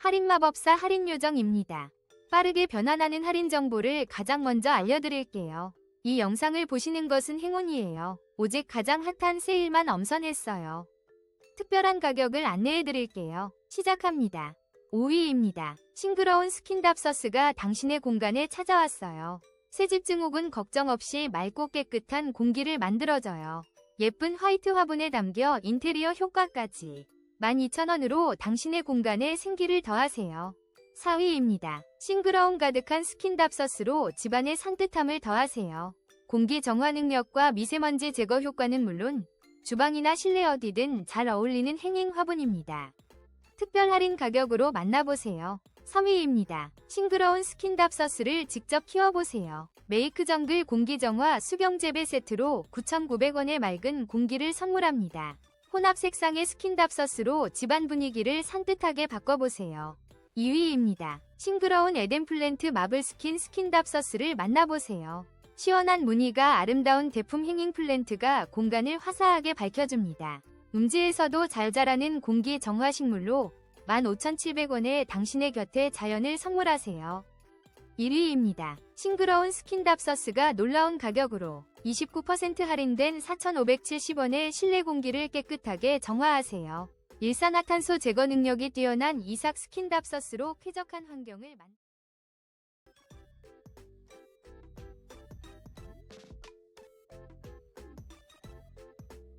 할인마법사 할인요정입니다. 빠르게 변환하는 할인 정보를 가장 먼저 알려드릴게요. 이 영상을 보시는 것은 행운이에요. 오직 가장 핫한 세일만 엄선했어요. 특별한 가격을 안내해드릴게요. 시작합니다. 5위입니다. 싱그러운 스킨답서스가 당신의 공간에 찾아왔어요. 새집 증후군 걱정 없이 맑고 깨끗한 공기를 만들어줘요. 예쁜 화이트 화분에 담겨 인테리어 효과까지 12,000원으로 당신의 공간에 생기를 더하세요. 4위입니다. 싱그러운 가득한 스킨답서스로 집안의 산뜻함을 더하세요. 공기 정화 능력과 미세먼지 제거 효과는 물론 주방이나 실내 어디든 잘 어울리는 행잉 화분입니다. 특별 할인 가격으로 만나보세요. 3위입니다. 싱그러운 스킨답서스를 직접 키워보세요. 메이크 정글 공기정화 수경재배 세트로 9,900원의 맑은 공기를 선물합니다. 혼합 색상의 스킨답서스로 집안 분위기를 산뜻하게 바꿔보세요. 2위입니다. 싱그러운 에덴플랜트 마블 스킨 스킨답서스를 만나보세요. 시원한 무늬가 아름다운 대품 행잉 플랜트가 공간을 화사하게 밝혀줍니다. 음지에서도 잘 자라는 공기 정화 식물로 15,700원에 당신의 곁에 자연을 선물하세요. 1위입니다. 싱그러운 스킨답서스가 놀라운 가격으로 29% 할인된 4,570원에 실내 공기를 깨끗하게 정화하세요. 일산화탄소 제거 능력이 뛰어난 이삭 스킨답서스로 쾌적한 환경을 만